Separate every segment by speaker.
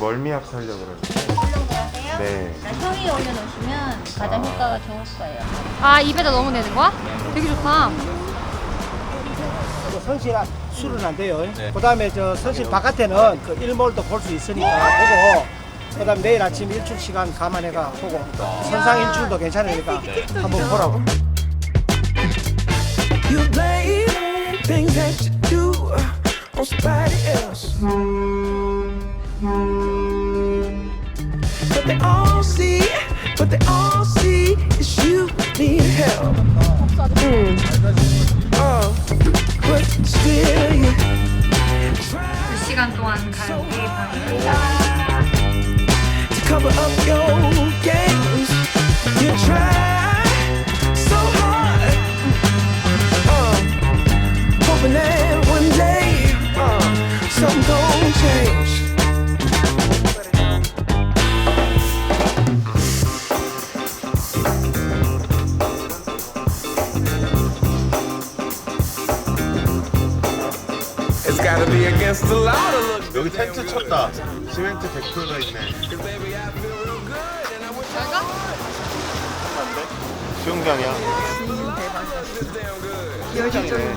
Speaker 1: 멀미약 살려고 그러죠.
Speaker 2: 올려놓으세요.
Speaker 1: 네.
Speaker 2: 형이 올려놓으시면 가장 효과가 좋을 거예요.
Speaker 3: 아 입에다 넣으면 되는 거야? 되게 좋다.
Speaker 4: 그 선실 안- 술은 안 돼요. 그다음에 저 선실 바깥에는 그 일몰도 볼 수 있으니까 보고 그다음 내일 아침 일출 시간 감안해가 보고 선상 일출도 괜찮으니까 한번 보라고.
Speaker 5: You blame things that you do on somebody else. But they all see, but they all see is you need help. Oh, but still you try
Speaker 3: 2시간 동안 간 이 방을
Speaker 5: to cover up your games. You try Change. It's gotta be against the law to look
Speaker 1: 여기 텐트 쳤다. 시멘트 100%가 있네. 수영장이야. 수영장이네.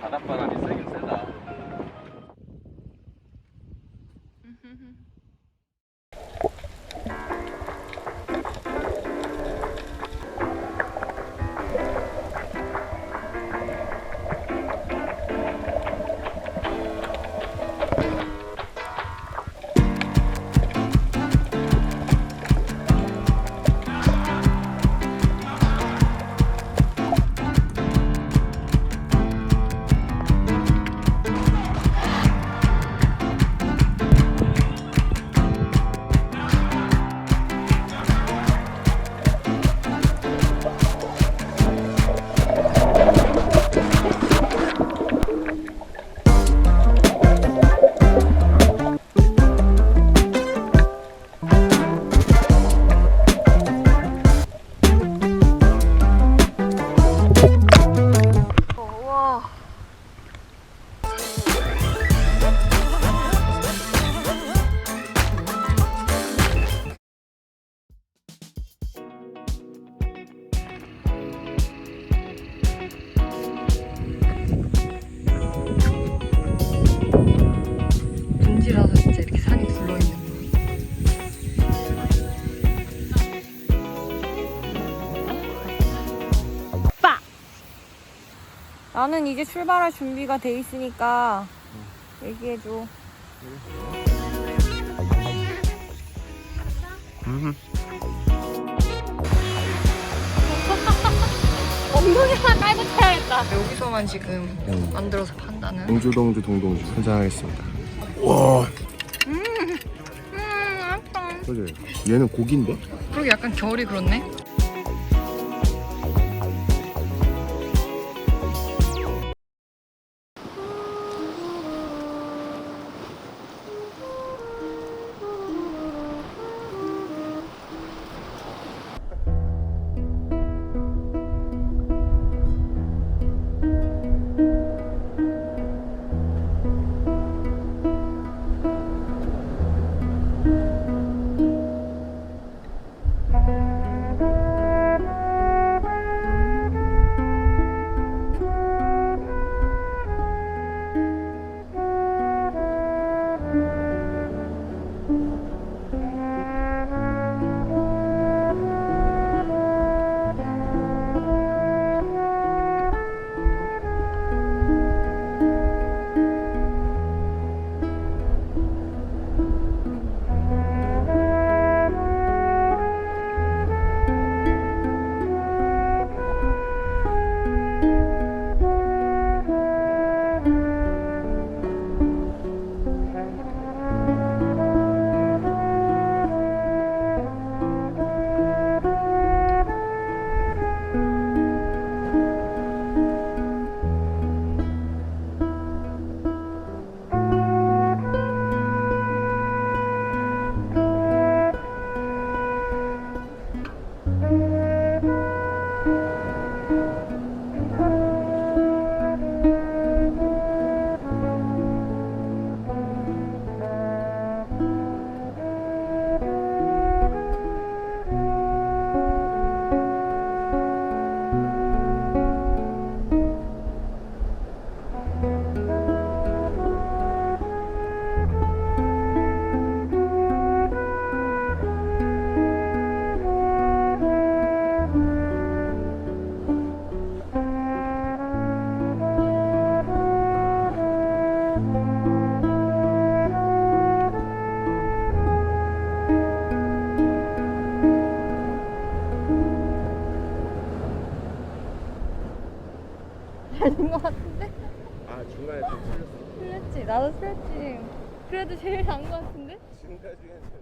Speaker 6: 바닷바람이 세긴 세다.
Speaker 3: 나는 이제 출발할 준비가 돼 있으니까 얘기해줘. 엉덩이 하나 깔고 타야겠다. 여기서만 지금 만들어서 판다는.
Speaker 1: 동주 동주 동동주 선장하겠습니다.
Speaker 3: 음, 아빠.
Speaker 1: 그지? 얘는 고기인데?
Speaker 3: 그러게 약간 결이 그렇네. 아닌 것 같은데? 아 중간에 좀 틀렸어. 틀렸지. 나도 틀렸지. 그래도 제일 나은 것 같은데?
Speaker 1: 지금까지는.